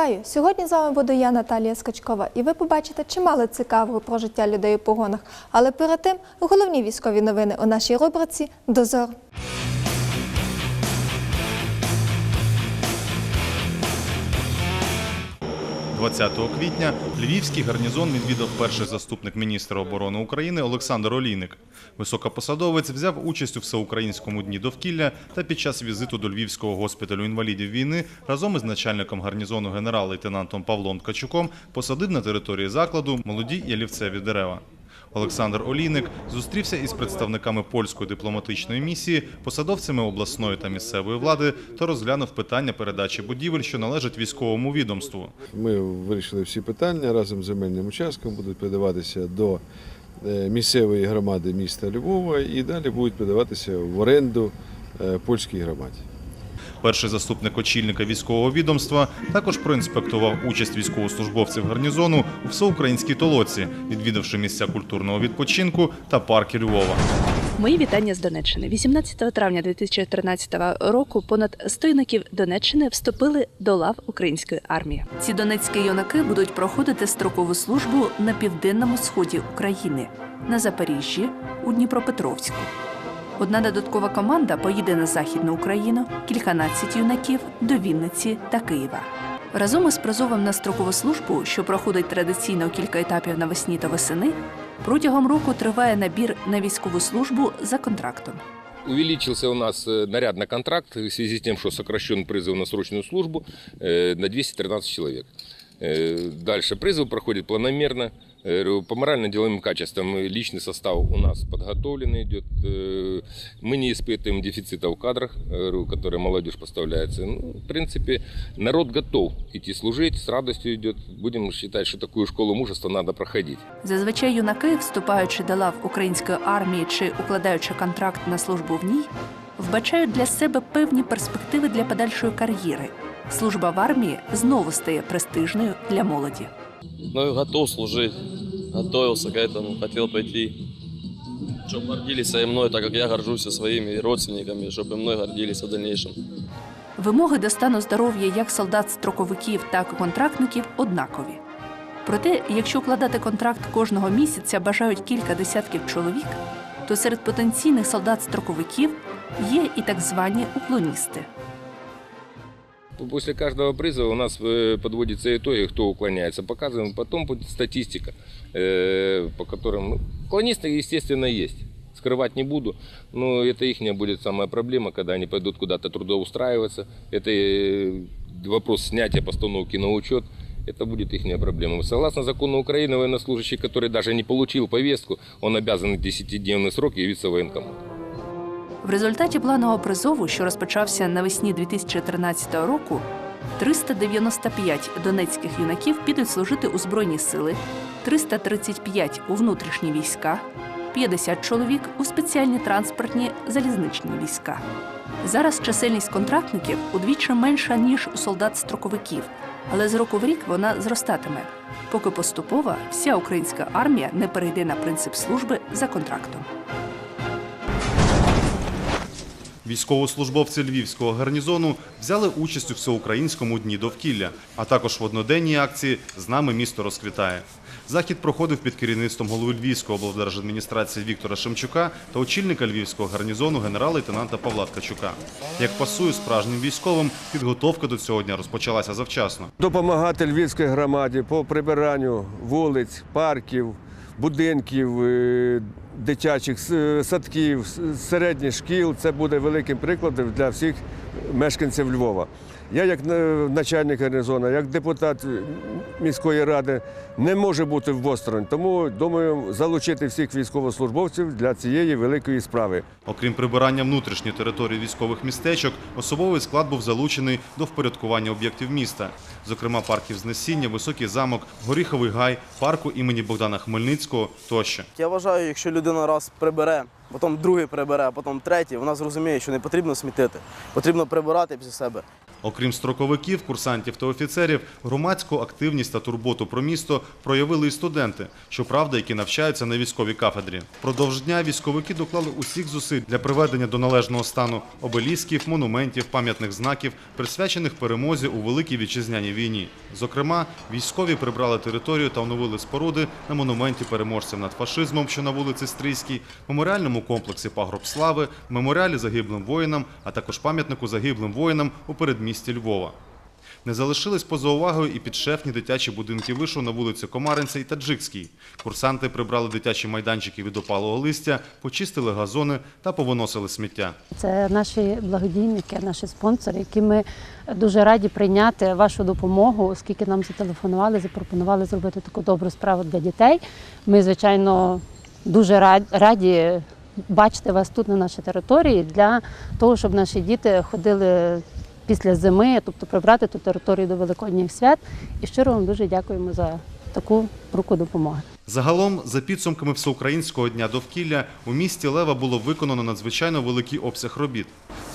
Вітаю! Сьогодні з вами буду я, Наталія Скачкова, і ви побачите чимало цікавого про життя людей у погонах. Але перед тим головні військові новини у нашій рубриці Дозор. 20 квітня львівський гарнізон відвідав перший заступник міністра оборони України Олександр Олійник. Високопосадовець взяв участь у всеукраїнському дні довкілля та під час візиту до Львівського госпіталю інвалідів війни разом із начальником гарнізону генерал-лейтенантом Павлом Ткачуком посадив на території закладу молоді ялівцеві дерева. Олександр Олійник зустрівся із представниками польської дипломатичної місії, посадовцями обласної та місцевої влади та розглянув питання передачі будівель, що належать військовому відомству. Ми вирішили всі питання разом з земельним участком будуть передаватися до е, місцевої громади міста Львова і далі будуть передаватися в оренду е, польській громаді. Перший заступник очільника військового відомства також проінспектував участь військовослужбовців гарнізону у всеукраїнській толоці, відвідавши місця культурного відпочинку та парки Львова. Мої вітання з Донеччини. 18 травня 2013 року понад 100 юнаків Донеччини вступили до лав української армії. Ці донецькі юнаки будуть проходити строкову службу на південному сході України, на Запоріжжі, у Дніпропетровську. Одна додаткова команда поїде на Західну Україну, кільканадцять юнаків до Вінниці та Києва. Разом із призовом на строкову службу, що проходить традиційно у кілька етапів навесні та восени, протягом року триває набір на військову службу за контрактом. Увеличился у нас э, наряд на контракт в связи с тем, что сокращен призыв на срочную службу э, на 213 человек. Э, Дальше призыв проходит планомерно. Э, говорю, По морально-деловым качествам э, личный состав у нас подготовленный идет. Э, Мы не испытываем дефицита в кадрах, э, говорю, которые молодежь поставляется. Ну, в принципе, народ готов идти служить, с радостью идет. Будем считать, что такую школу мужества надо проходить. Зазвичай юнаки, вступаючи до лав української армії чи укладаючи контракт на службу в ній, вбачають для себе певні перспективи для подальшої кар'єри. Служба в армії знову стає престижною для молоді. Ну и готов служить. Готовился к этому, хотел пойти. Чтобы гордились и мной, так как я горжусь и своими родственниками, чтобы и мной гордились в дальнейшем. Вимоги до стану здоров'я як солдат-строковиків, так і контрактників однакові. Проте, якщо укладати контракт кожного місяця бажають кілька десятків чоловік, то серед потенційних солдат-строковиків є і так звані уклоністи. После каждого призыва у нас э, подводятся итоги, кто уклоняется. Показываем, потом будет статистика, э, по которым... Ну, уклонисты, естественно, есть. Скрывать не буду, но это их будет самая проблема, когда они пойдут куда-то трудоустраиваться. Это э, вопрос снятия постановки на учет. Это будет их проблема. Согласно закону Украины, военнослужащий, который даже не получил повестку, он обязан в 10-дневный срок явиться в военкомат. В результаті планового призову, що розпочався навесні 2013 року, 395 донецьких юнаків підуть служити у Збройні сили, 335 у внутрішні війська, 50 чоловік у спеціальні транспортні залізничні війська. Зараз чисельність контрактників удвічі менша, ніж у солдат-строковиків, але з року в рік вона зростатиме, поки поступово вся українська армія не перейде на принцип служби за контрактом. Військовослужбовці львівського гарнізону взяли участь у всеукраїнському дні довкілля, а також в одноденній акції З нами місто розквітає. Захід проходив під керівництвом голови Львівської облдержадміністрації Віктора Шемчука та очільника львівського гарнізону генерал-лейтенанта Павла Ткачука. Як пасує справжнім військовим, підготовка до цього дня розпочалася завчасно. допомагати львівській громаді по прибиранню вулиць, парків, будинків, е, дитячих садків, середніх шкіл. Це буде великим прикладом для всіх мешканців Львова. Я, як е, начальник гарнізону, як депутат міської ради, не можу бути в осторонь. Тому думаю залучити всіх військовослужбовців для цієї великої справи. Окрім прибирання внутрішньої території військових містечок, особовий склад був залучений до впорядкування об'єктів міста, зокрема парків Знесіння, Високий замок, Горіховий гай, парку імені Богдана Хмельницького тощо. Я вважаю, якщо людина раз прибере, потім другий прибере, потім третій, вона зрозуміє, що не потрібно смітити, потрібно прибирати після себе. Окрім строковиків, курсантів та офіцерів, громадську активність та турботу про місто проявили і студенти, щоправда, які навчаються на військовій кафедрі. Продовж дня військовики доклали усіх зусиль для приведення до належного стану обелісків, монументів, пам'ятних знаків, присвячених перемозі у Великій Вітчизняній війні. Зокрема, військові прибрали територію та оновили споруди на монументі переможцям над фашизмом, що на вулиці Стрийській, меморіальному комплексі Пагроб Слави, меморіалі загиблим воїнам, а також пам'ятнику загиблим воїнам у передмісті Львова. Не залишились поза увагою і підшефні дитячі будинки вишу на вулиці Комаринця і Таджикській. Курсанти прибрали дитячі майданчики від опалого листя, почистили газони та повиносили сміття. Це наші благодійники, наші спонсори, які ми дуже раді прийняти вашу допомогу, оскільки нам зателефонували, запропонували зробити таку добру справу для дітей. Ми, звичайно, дуже рад- раді бачити вас тут на нашій території для того, щоб наші діти ходили після зими, тобто прибрати ту територію до Великодніх свят. І щиро вам дуже дякуємо за таку руку допомоги. Загалом, за підсумками Всеукраїнського дня довкілля, у місті Лева було виконано надзвичайно великий обсяг робіт.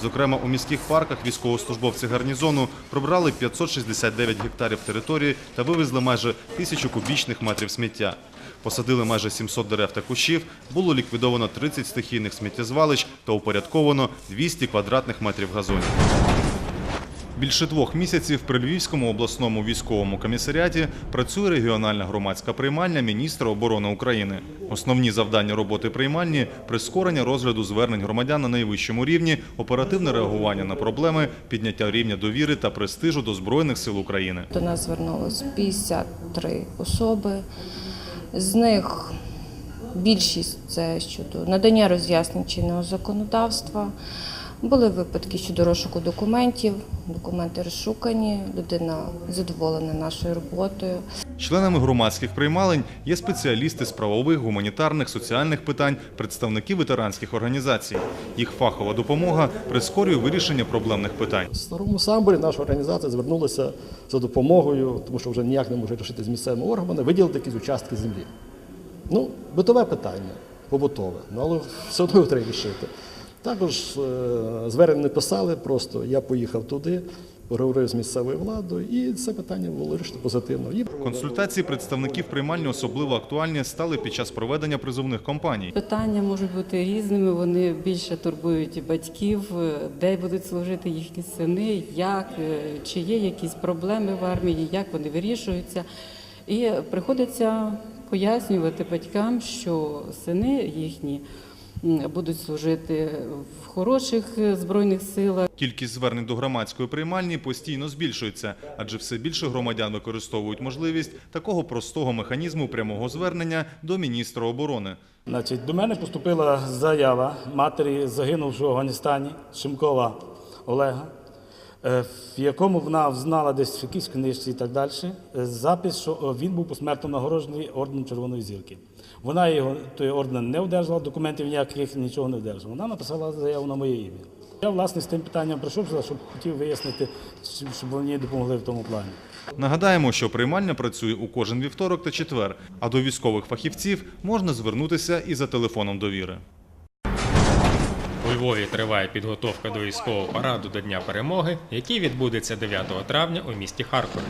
Зокрема, у міських парках військовослужбовці гарнізону прибрали 569 гектарів території та вивезли майже тисячу кубічних метрів сміття. Посадили майже 700 дерев та кущів, було ліквідовано 30 стихійних сміттєзвалищ та упорядковано 200 квадратних метрів газонів. Більше двох місяців при Львівському обласному військовому комісаріаті працює регіональна громадська приймальня міністра оборони України. Основні завдання роботи приймальні – прискорення розгляду звернень громадян на найвищому рівні, оперативне реагування на проблеми, підняття рівня довіри та престижу до Збройних сил України. До нас звернулось 53 особи. З них більшість це щодо надання роз'яснень чинного законодавства. Були випадки щодо розшуку документів, документи розшукані, людина задоволена нашою роботою. Членами громадських приймалень є спеціалісти з правових, гуманітарних, соціальних питань, представники ветеранських організацій. Їх фахова допомога прискорює вирішення проблемних питань. В старому самборі наша організація звернулася за допомогою, тому що вже ніяк не може рішити з місцевими органами, виділити якісь участки землі. Ну, битове питання, побутове, ну, але все одно треба рішити. Також е, звернення не писали, просто я поїхав туди, поговорив з місцевою владою, і це питання було вирішено позитивно. І Консультації представників приймальні особливо актуальні стали під час проведення призовних кампаній. Питання можуть бути різними. Вони більше турбують батьків, е, де будуть служити їхні сини, як е, чи є якісь проблеми в армії, як вони вирішуються. І приходиться пояснювати батькам, що сини їхні будуть служити в хороших е, збройних силах. Кількість звернень до громадської приймальні постійно збільшується, адже все більше громадян використовують можливість такого простого механізму прямого звернення до міністра оборони. Значить, до мене поступила заява матері загинувшого в Афганістані Шимкова Олега, е, в якому вона взнала десь в якійсь книжці і так далі, е, запис, що він був посмертно нагороджений орденом Червоної зірки. Вона його той орден не одержала, документів ніяких нічого не одержала. Вона написала заяву на моє ім'я. Я власне з тим питанням прийшов, щоб хотів вияснити, щоб мені допомогли в тому плані. Нагадаємо, що приймальня працює у кожен вівторок та четвер, а до військових фахівців можна звернутися і за телефоном довіри. У Львові триває підготовка до військового параду до Дня перемоги, який відбудеться 9 травня у місті Харкові.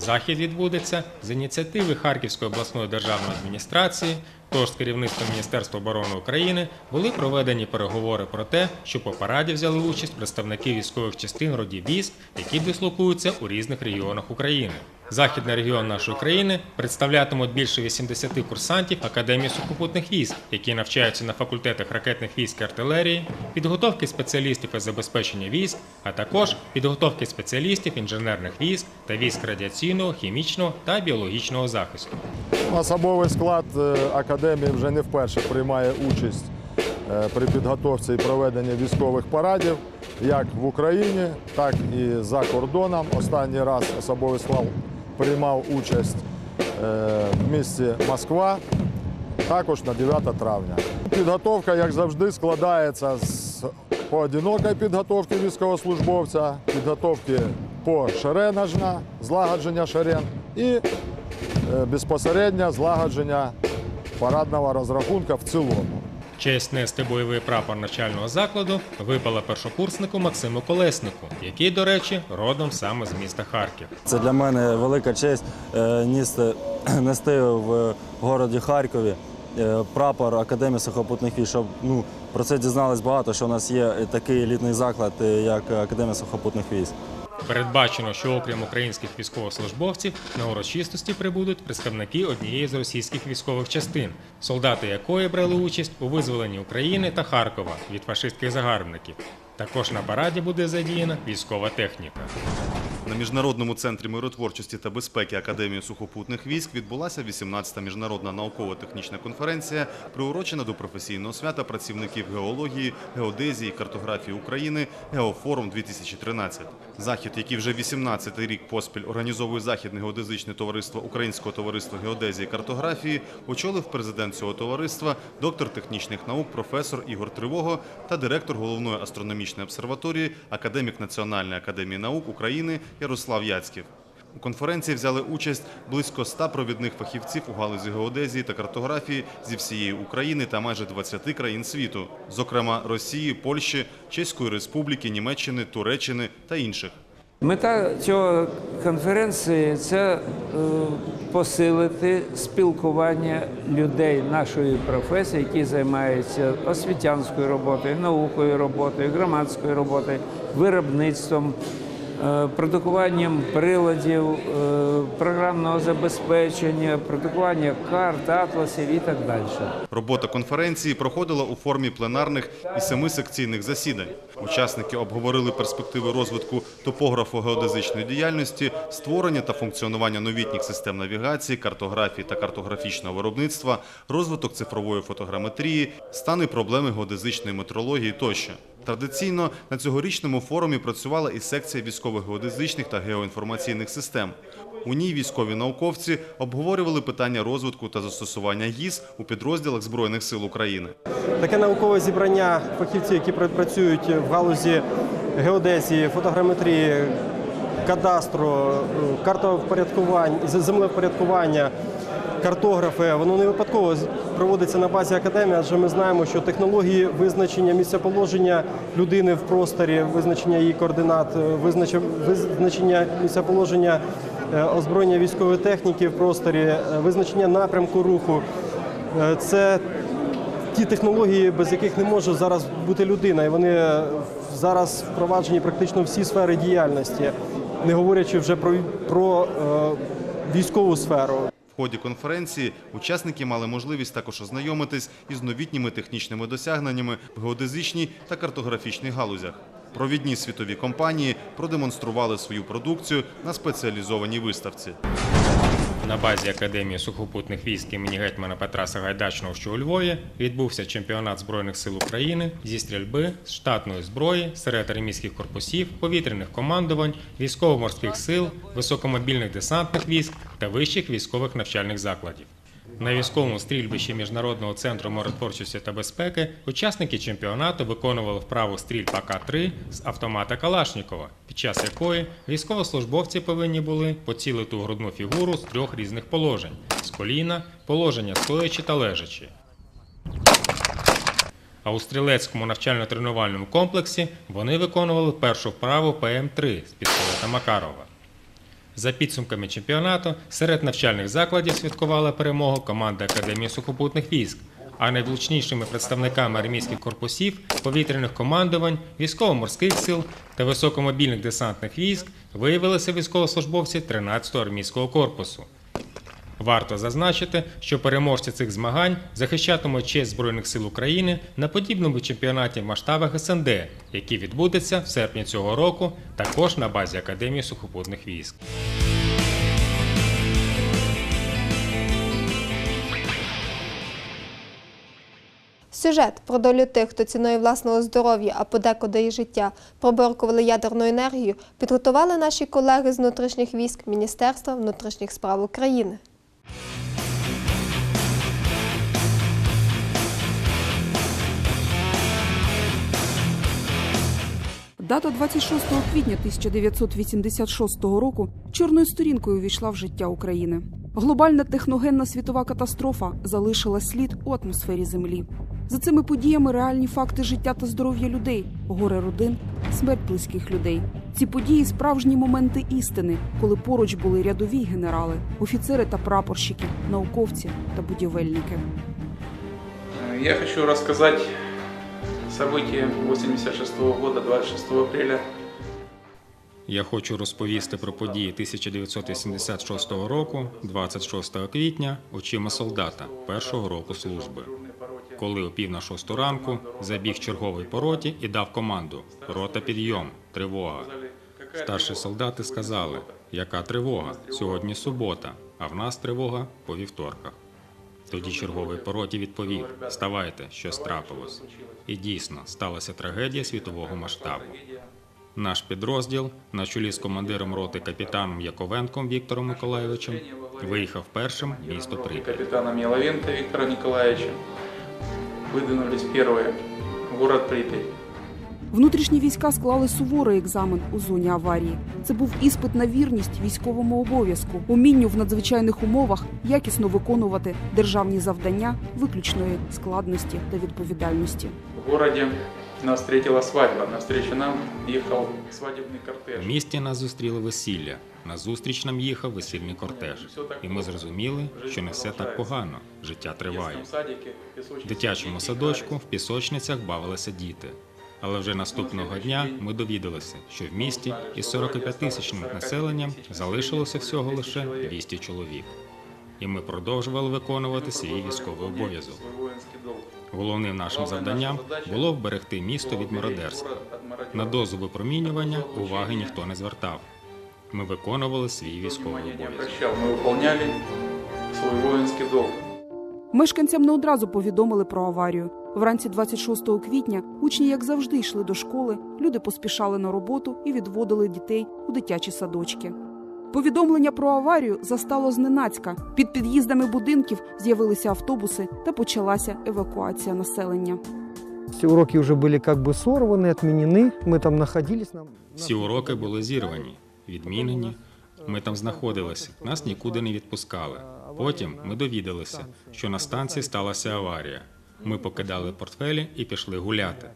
Захід відбудеться з ініціативи Харківської обласної державної адміністрації. Тож з керівництвом Міністерства оборони України були проведені переговори про те, що по параді взяли участь представники військових частин родів військ, які дислокуються у різних регіонах України. Західний регіон нашої країни представлятимуть більше 80 курсантів Академії сухопутних військ, які навчаються на факультетах ракетних військ і артилерії, підготовки спеціалістів із забезпечення військ, а також підготовки спеціалістів інженерних військ та військ радіаційного, хімічного та біологічного захисту. Особовий склад е, академії вже не вперше приймає участь е, при підготовці і проведенні військових парадів як в Україні, так і за кордоном. Останній раз особовий склад приймав участь е, в місті Москва, також на 9 травня. Підготовка, як завжди, складається з поодинокої підготовки військовослужбовця, підготовки по шеренажна, злагодження шерен і е, безпосередньо злагодження парадного розрахунку в цілому. Честь нести бойовий прапор навчального закладу випала першокурснику Максиму Колеснику, який, до речі, родом саме з міста Харків. Це для мене велика честь е, нести, нести в городі Харкові е, прапор Академії сухопутних військ, щоб ну, про це дізнались багато, що у нас є такий елітний заклад, е, як Академія сухопутних військ. Передбачено, що окрім українських військовослужбовців на урочистості прибудуть представники однієї з російських військових частин, солдати якої брали участь у визволенні України та Харкова від фашистських загарбників. Також на параді буде задіяна військова техніка. На міжнародному центрі миротворчості та безпеки Академії сухопутних військ відбулася 18-та міжнародна науково-технічна конференція, приурочена до професійного свята працівників геології, геодезії, картографії України Геофорум 2013. Захід, який вже 18-й рік поспіль організовує західне геодезичне товариство Українського товариства геодезії і картографії, очолив президент цього товариства, доктор технічних наук, професор Ігор Тривого та директор головної астрономічної обсерваторії, академік Національної академії наук України Ярослав Яцьків. У конференції взяли участь близько 100 провідних фахівців у галузі геодезії та картографії зі всієї України та майже 20 країн світу, зокрема Росії, Польщі, Чеської Республіки, Німеччини, Туреччини та інших. Мета цього конференції це е, посилити спілкування людей нашої професії, які займаються освітянською роботою, наукою роботою, громадською роботою, виробництвом, продукуванням приладів, е, програмного забезпечення, продукування карт, атласів і так далі. Робота конференції проходила у формі пленарних і семисекційних засідань. Учасники обговорили перспективи розвитку топографо-геодезичної діяльності, створення та функціонування новітніх систем навігації, картографії та картографічного виробництва, розвиток цифрової фотограметрії, стани проблеми геодезичної метрології тощо. Традиційно на цьогорічному форумі працювала і секція військових геодезичних та геоінформаційних систем. У ній військові науковці обговорювали питання розвитку та застосування ГІС у підрозділах Збройних сил України. Таке наукове зібрання фахівців, які працюють в галузі геодезії, фотограметрії, кадастру, е, картовпорядкування, з- землевпорядкування, картографи, воно не випадково проводиться на базі академії, адже ми знаємо, що технології визначення місцеположення людини в просторі, визначення її координат, е, визначення, місцеположення озброєння військової техніки в просторі, е, визначення напрямку руху. Е, Це ті технології, без яких не може зараз бути людина, і вони е, зараз впроваджені практично всі сфери діяльності, не говорячи вже про, про е, військову сферу. В ході конференції учасники мали можливість також ознайомитись із новітніми технічними досягненнями в геодезичній та картографічній галузях. Провідні світові компанії продемонстрували свою продукцію на спеціалізованій виставці. На базі Академії сухопутних військ імені гетьмана Петра Сагайдачного, що у Львові, відбувся чемпіонат Збройних сил України зі стрільби з штатної зброї серед армійських корпусів, повітряних командувань, військово-морських сил, високомобільних десантних військ та вищих військових навчальних закладів. На військовому стрільбищі Міжнародного центру миротворчості та безпеки учасники чемпіонату виконували вправу стрільб АК-3 з автомата Калашнікова, під час якої військовослужбовці повинні були поцілити у грудну фігуру з трьох різних положень: з коліна, положення стоячи та лежачи. А у стрілецькому навчально-тренувальному комплексі вони виконували першу вправу ПМ-3 з пістолета Макарова. За підсумками чемпіонату, серед навчальних закладів святкувала перемогу команда Академії сухопутних військ, а найвлучнішими представниками армійських корпусів, повітряних командувань, військово-морських сил та високомобільних десантних військ виявилися військовослужбовці 13-го армійського корпусу. Варто зазначити, що переможці цих змагань захищатимуть честь Збройних сил України на подібному чемпіонаті в масштабах СНД, який відбудеться в серпні цього року, також на базі Академії сухопутних військ. Сюжет про долю тих, хто ціною власного здоров'я, а подекуди і життя проборкували ядерну енергію, підготували наші колеги з внутрішніх військ Міністерства внутрішніх справ України. Дата 26 квітня 1986 року чорною сторінкою увійшла в життя України. Глобальна техногенна світова катастрофа залишила слід у атмосфері Землі. За цими подіями реальні факти життя та здоров'я людей, горе родин, смерть близьких людей. Ці події справжні моменти істини, коли поруч були рядові генерали, офіцери та прапорщики, науковці та будівельники. Я хочу рассказать события 86 года, 26 апреля. Я хочу розповісти про події 1986 року, 26 квітня, очима солдата першого року служби. Коли о пів на шосту ранку забіг черговий по роті і дав команду Рота підйом, тривога. Старші солдати сказали, яка тривога? Сьогодні субота, а в нас тривога по вівторках. Тоді черговий пороті відповів: Ставайте, щось трапилось. І дійсно сталася трагедія світового масштабу. Наш підрозділ на чолі з командиром роти капітаном Яковенком Віктором Миколайовичем виїхав першим місто Прип'ять. Капітаном Яловенко Виктором Николаевичем выдвинулись перші в город Припять. Внутрішні війська склали суворий екзамен у зоні аварії. Це був іспит на вірність військовому обов'язку, умінню в надзвичайних умовах якісно виконувати державні завдання виключної складності та відповідальності. В городе нас встретила свадьба. Навстречу нам ехал свадебный У кортеж. місті нас зустріли весілля. На зустріч нам їхав весільний кортеж. І ми зрозуміли, що не все так погано. Життя триває. В дитячому садочку в пісочницях бавилися діти. Але вже наступного дня ми довідалися, що в місті із 45-тисячним населенням залишилося всього лише 200 чоловік. І ми продовжували виконувати свій військовий обов'язок. Головним нашим завданням було вберегти місто від мародерства. На дозу випромінювання уваги ніхто не звертав. Ми виконували свій військовий обов'язок. мы выполняли свой воинский долг. Мешканцям не одразу повідомили про аварію. Вранці 26 квітня учні, як завжди, йшли до школи, люди поспішали на роботу і відводили дітей у дитячі садочки. Повідомлення про аварію застало зненацька. Під під'їздами будинків з'явилися автобуси та почалася евакуація населення. Все уроки уже были как бы сорваны, отменены. Мы там находились. Нам... Всі уроки були зірвані, відмінені. Ми там знаходилися, нас нікуди не відпускали. Потім ми довідалися, що на станції сталася аварія. Ми покидали портфелі і пішли гуляти.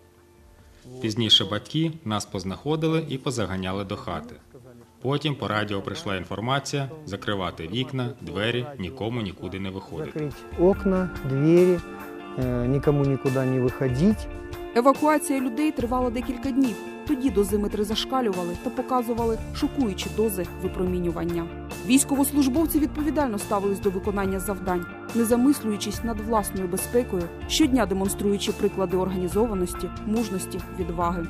Пізніше батьки нас познаходили і позаганяли до хати. Потім по радіо прийшла інформація закривати вікна, двері, нікому нікуди не виходити. Закрыть окна, двери, э, никому никуда не выходить. Евакуація людей тривала декілька днів. Тоді дозиметри зашкалювали та показували шокуючі дози випромінювання. Військовослужбовці відповідально ставились до виконання завдань, не замислюючись над власною безпекою, щодня демонструючи приклади організованості, мужності, відваги.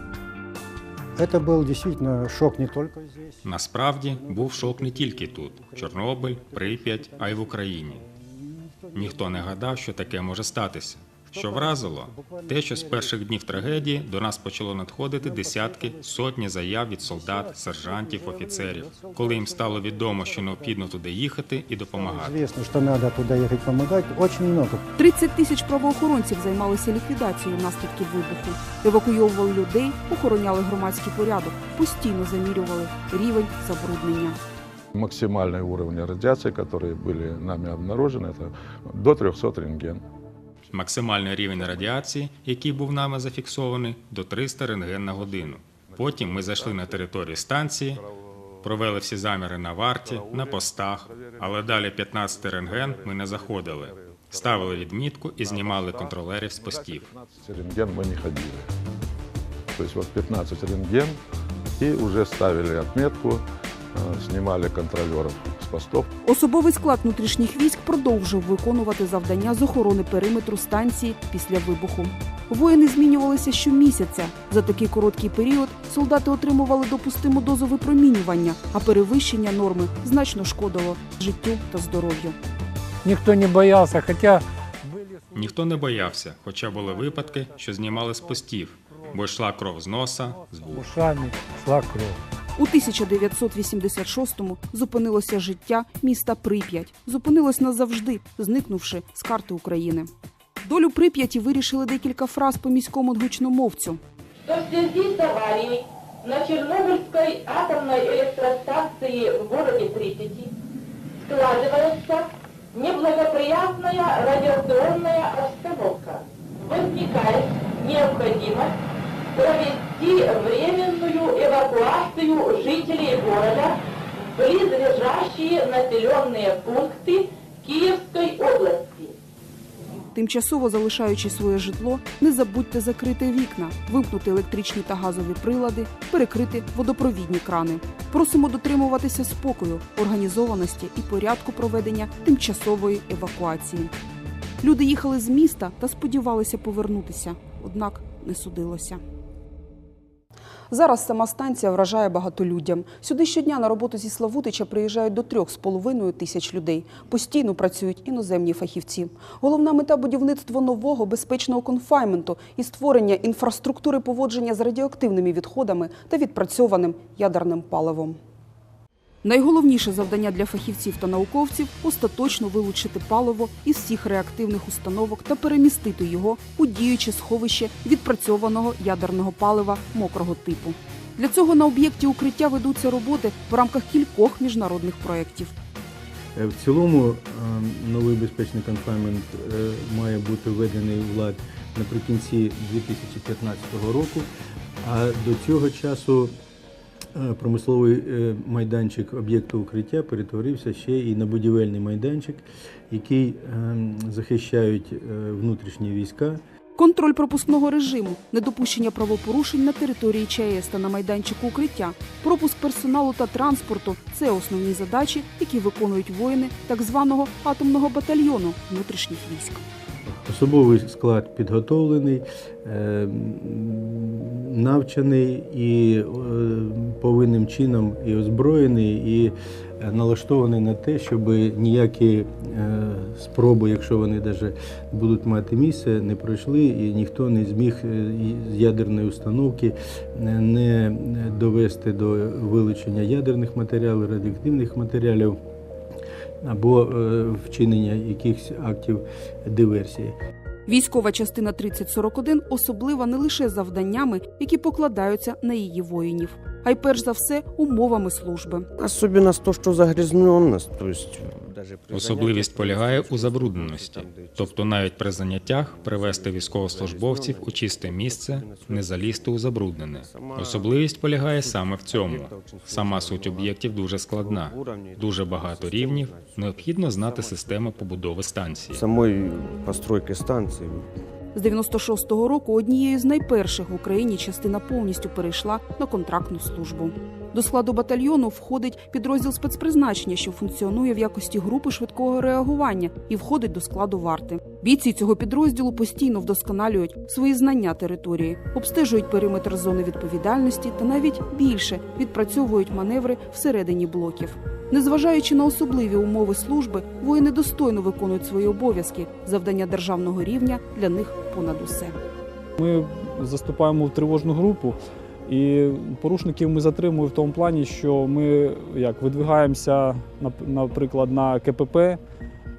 Это был действительно шок не только здесь. Насправді був шок не тільки тут: Чорнобиль, Прип'ять, а й в Україні. Ніхто не гадав, що таке може статися. Що вразило, те, що з перших днів трагедії до нас почало надходити десятки, сотні заяв від солдат, сержантів, офіцерів, коли їм стало відомо, що необхідно туди їхати і допомагати. Известно, что надо туда ехать помогать. Очень много. 30 тисяч правоохоронців займалися ліквідацією наслідків вибуху, евакуйовували людей, охороняли громадський порядок, постійно замірювали рівень забруднення. Максимальные уровни радиации, которые были нами обнаружены, это до 300 рентген. Максимальний рівень радіації, який був нами зафіксований, до 300 рентген на годину. Потім ми зайшли на територію станції, провели всі заміри на варті, на постах, але далі 15 рентген ми не заходили. Ставили відмітку і знімали контролерів з постів. 15 рентген мы не ходили. То есть 15 рентген и уже ставили отметку, э, снимали контролеров с постов. Особовий склад внутрішніх військ продовжив виконувати завдання з охорони периметру станції після вибуху. Воїни змінювалися щомісяця. За такий короткий період солдати отримували допустиму дозу випромінювання, а перевищення норми значно шкодило життю та здоров'ю. Никто не боялся, хотя Ніхто не боявся, хоча були випадки, що знімали з постів, бо йшла кров з носа, з вух. ушами шла кровь. У 1986-му зупинилося життя міста Прип'ять. Зупинилось назавжди, зникнувши з карти України. Долю Прип'яті вирішили декілька фраз по міському гучномовцю. что в связи с аварией на Чернобыльской атомной электростанции в городе Припяти складывается неблагоприятная радиационная обстановка. В возникает необходимость провести временную эвакуацию жителей города в близлежащие населенные пункты Киевской области. Тимчасово залишаючи своє житло, не забудьте закрити вікна, вимкнути електричні та газові прилади, перекрити водопровідні крани. Просимо дотримуватися спокою, організованості і порядку проведення тимчасової евакуації. Люди їхали з міста та сподівалися повернутися, однак не судилося. Зараз сама станція вражає багатолюддям. Сюди щодня на роботу зі Славутича приїжджають до трьох з половиною тисяч людей. Постійно працюють іноземні фахівці. Головна мета будівництво нового безпечного конфайменту і створення інфраструктури поводження з радіоактивними відходами та відпрацьованим ядерним паливом. Найголовніше завдання для фахівців та науковців остаточно вилучити паливо із всіх реактивних установок та перемістити його у діюче сховище відпрацьованого ядерного палива мокрого типу. Для цього на об'єкті укриття ведуться роботи в рамках кількох міжнародних проєктів. Е, В цілому е, новий безпечний конфаймент е, має бути введений в лад наприкінці 2015 року, а до цього часу промисловий е, майданчик об'єкту укриття перетворився ще і на будівельний майданчик, який е, захищають е, внутрішні війська. Контроль пропускного режиму, недопущення правопорушень на території ЧАЕС та на майданчику укриття, пропуск персоналу та транспорту це основні задачі, які виконують воїни так званого атомного батальйону внутрішніх військ. Особовий склад підготовлений, е, навчений і е, повинним чином і озброєний, і е, налаштований на те, щоб ніякі спроби, якщо вони навіть будуть мати місце, не пройшли, і ніхто не зміг з ядерної установки не довести до вилучення ядерних матеріалів, радіоактивних матеріалів або е, вчинення якихось актів диверсії. Військова частина 3041 особлива не лише завданнями, які покладаються на її воїнів, а й перш за все умовами служби. Особенность то, что загрязненность, то есть Особливість полягає у забрудненості, тобто навіть при заняттях привести військовослужбовців у чисте місце, не залізти у забруднене. Особливість полягає саме в цьому. Сама суть об'єктів дуже складна, дуже багато рівнів. Необхідно знати систему побудови станції. самой постройки станции. З 96-го року однією з найперших в Україні частина повністю перейшла на контрактну службу. До складу батальйону входить підрозділ спецпризначення, що функціонує в якості групи швидкого реагування і входить до складу варти. Бійці цього підрозділу постійно вдосконалюють свої знання території, обстежують периметр зони відповідальності та навіть більше відпрацьовують маневри всередині блоків. Незважаючи на особливі умови служби, воїни достойно виконують свої обов'язки. Завдання державного рівня для них понад усе. Ми заступаємо в тривожну групу, і порушників ми затримуємо в тому плані, що ми як видвигаємося, нап- наприклад, на КПП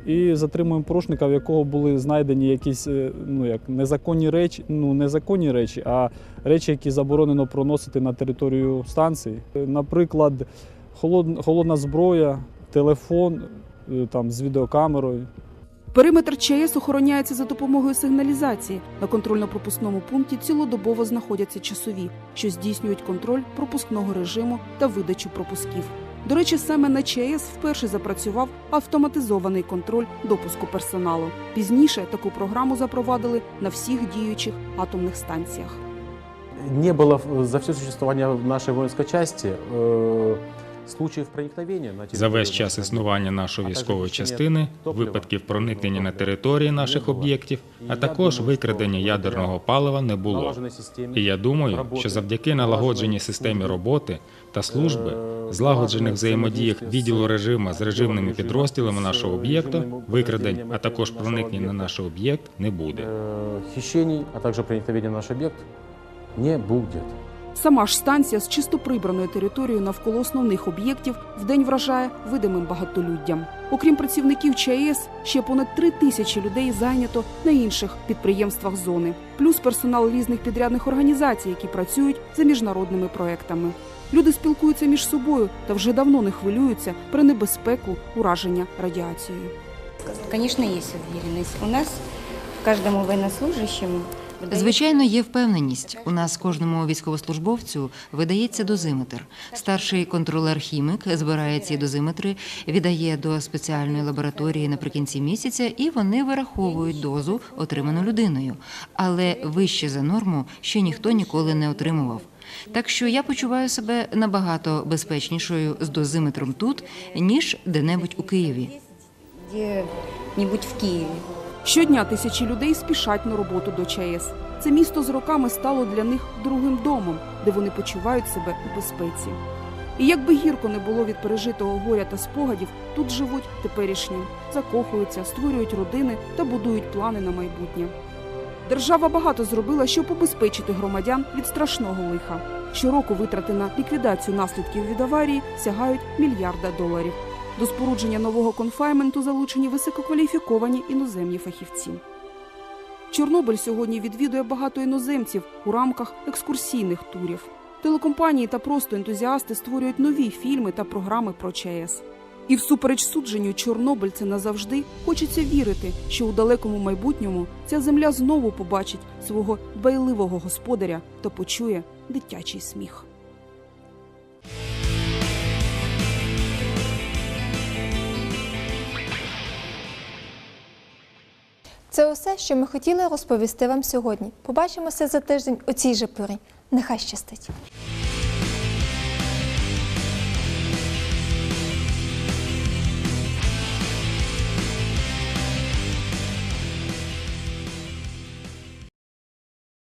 і затримуємо порушника, в якого були знайдені якісь е, ну, як незаконні речі, ну незаконні речі, а речі, які заборонено проносити на територію станції. Наприклад, холодна зброя, телефон е, там, з відеокамерою. Периметр ЧАЕС охороняється за допомогою сигналізації. На контрольно-пропускному пункті цілодобово знаходяться часові, що здійснюють контроль пропускного режиму та видачу пропусків. До речі, саме на ЧАЕС вперше запрацював автоматизований контроль допуску персоналу. Пізніше таку програму запровадили на всіх діючих атомних станціях. Не было в- за все существование нашей воинской части э, случаев проникновения на За территорию весь час нашей існування страны, нашої а также військової хищения частини, топлива, випадків проникнення на території наших об'єктів, а також викрадення ядерного палива не було. налаженной системе І я думаю, роботи, що завдяки налагодженій системі роботи та служби, злагоджених взаємодіях відділу режима з режимними підрозділами нашого об'єкту, викрадень, а також проникнень на наш об'єкт не буде. э, хищений, а также проникновения на наш объект не будет. Сама ж станція з чисто прибраною територією навколо основних об'єктів вдень вражає видимим багатолюддям. Окрім працівників ЧАЕС, ще понад три тисячі людей зайнято на інших підприємствах зони, плюс персонал різних підрядних організацій, які працюють за міжнародними проектами. Люди спілкуються між собою та вже давно не хвилюються про небезпеку ураження радіацією. Конечно, есть уверенность. У нас каждому военнослужащему выдается Звичайно, є впевненість. У нас кожному військовослужбовцю видається дозиметр. Старший контролер-хімік збирає ці дозиметри, віддає до спеціальної лабораторії наприкінці місяця, і вони вираховують дозу, отриману людиною. Але вище за норму ще ніхто ніколи не отримував. Так що я почуваю себе набагато безпечнішою з дозиметром тут, ніж де-небудь у Києві. где-нибудь в Киеве. Щодня тисячі людей спішать на роботу до ЧАЕС. Це місто з роками стало для них другим домом, де вони почувають себе у безпеці. І як би гірко не було від пережитого горя та спогадів, тут живуть теперішнім, закохуються, створюють родини та будують плани на майбутнє. Держава багато зробила, щоб убезпечити громадян від страшного лиха. Щороку витрати на ліквідацію наслідків від аварії сягають мільярда доларів. До спорудження нового конфайменту залучені висококваліфіковані іноземні фахівці. Чорнобиль сьогодні відвідує багато іноземців у рамках екскурсійних турів. Телекомпанії та просто ентузіасти створюють нові фільми та програми про ЧАЕС. І всупереч судженню Чорнобиль це назавжди хочеться вірити, що у далекому майбутньому ця земля знову побачить свого дбайливого господаря та почує дитячий сміх. Це усе, що ми хотіли розповісти вам сьогодні. Побачимося за тиждень у цій же порі. Нехай щастить!